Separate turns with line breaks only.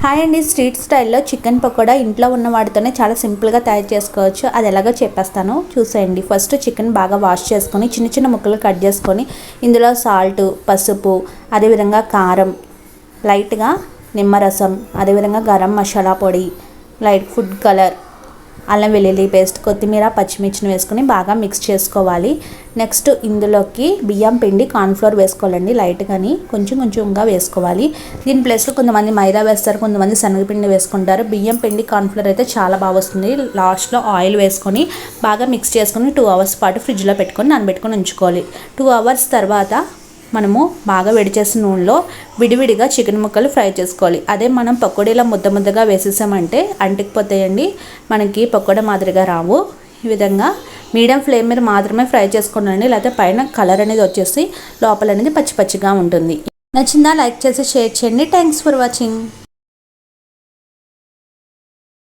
Hi అండి street స్టైల్లో chicken pakoda ఇంట్లో ఉన్న వాటితోనే చాలా సింపుల్గా తయారు చేసుకోవచ్చు. అది ఎలాగో చెప్పేస్తాను. చూసేయండి. ఫస్ట్ చికెన్ బాగా వాష్ చేసుకొని చిన్న చిన్న ముక్కలు కట్ చేసుకొని ఇందులో సాల్ట్ పసుపు అదేవిధంగా కారం లైట్గా నిమ్మరసం అదేవిధంగా గరం మసాలా పొడి లైట్ ఫుడ్ కలర్ అల్లం వెల్లుల్లి పేస్ట్ కొత్తిమీర పచ్చిమిర్చిని వేసుకొని బాగా మిక్స్ చేసుకోవాలి. నెక్స్ట్ ఇందులోకి బియ్యం పిండి కార్న్ఫ్లోర్ వేసుకోవాలండి లైట్గాని కొంచెం కొంచెంగా వేసుకోవాలి. దీని ప్లేస్లో కొంతమంది మైదా వేస్తారు కొంతమంది శనగపిండి వేసుకుంటారు. బియ్యం పిండి కార్న్ఫ్లోర్ అయితే చాలా బాగా వస్తుంది. లాస్ట్లో ఆయిల్ వేసుకొని బాగా మిక్స్ చేసుకొని టూ అవర్స్ పాటు ఫ్రిడ్జ్లో పెట్టుకొని నానబెట్టుకొని ఉంచుకోవాలి. టూ అవర్స్ తర్వాత మనము బాగా వేడి చేసిన నూనెలో విడివిడిగా చికెన్ ముక్కలు ఫ్రై చేసుకోవాలి. అదే మనం పకోడీలో ముద్ద ముద్దగా వేసేసామంటే అంటికిపోతాయండి. మనకి పకోడా మాదిరిగా రావు. ఈ విధంగా మీడియం ఫ్లేమ్ మీద మాత్రమే ఫ్రై చేసుకోండి. లేకపోతే పైన కలర్ అనేది వచ్చేసి లోపల అనేది పచ్చి పచ్చిగా ఉంటుంది. నచ్చిందా లైక్ చేసి షేర్ చేయండి. Thanks for watching.